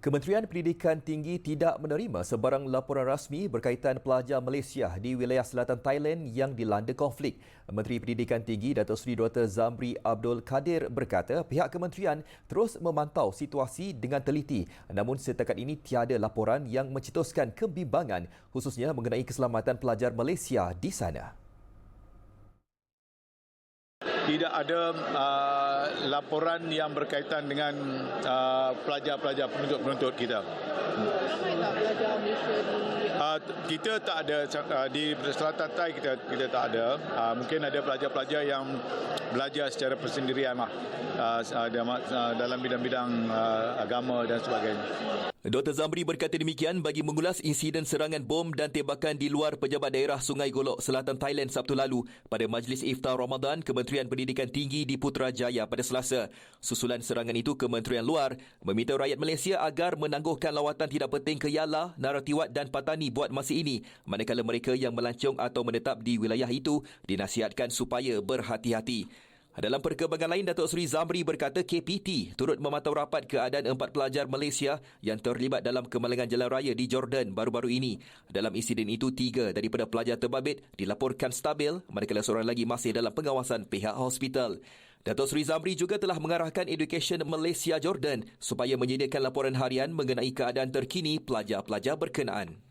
Kementerian Pendidikan Tinggi tidak menerima sebarang laporan rasmi berkaitan pelajar Malaysia di wilayah selatan Thailand yang dilanda konflik. Menteri Pendidikan Tinggi Datuk Seri Dr. Zamri Abdul Kadir berkata pihak kementerian terus memantau situasi dengan teliti namun setakat ini tiada laporan yang mencetuskan kebimbangan khususnya mengenai keselamatan pelajar Malaysia di sana tidak ada uh, laporan yang berkaitan dengan uh, pelajar-pelajar penuntut-penuntut kita. Ramai tak pelajar Malaysia di uh, kita tak ada uh, di selatan Thai kita kita tak ada. Uh, mungkin ada pelajar-pelajar yang belajar secara persendirian lah uh, uh, dalam bidang-bidang uh, agama dan sebagainya. Dr. Zamri berkata demikian bagi mengulas insiden serangan bom dan tembakan di luar pejabat daerah Sungai Golok Selatan Thailand Sabtu lalu pada Majlis Iftar Ramadan Kementerian Pendidikan Tinggi di Putrajaya pada Selasa. Susulan serangan itu Kementerian Luar meminta rakyat Malaysia agar menangguhkan lawatan tidak penting ke Yala, Naratiwat dan Patani buat masa ini manakala mereka yang melancong atau menetap di wilayah itu dinasihatkan supaya berhati-hati. Dalam perkembangan lain, Datuk Seri Zamri berkata KPT turut memantau rapat keadaan empat pelajar Malaysia yang terlibat dalam kemalangan jalan raya di Jordan baru-baru ini. Dalam insiden itu, tiga daripada pelajar terbabit dilaporkan stabil manakala seorang lagi masih dalam pengawasan pihak hospital. Datuk Seri Zamri juga telah mengarahkan Education Malaysia Jordan supaya menyediakan laporan harian mengenai keadaan terkini pelajar-pelajar berkenaan.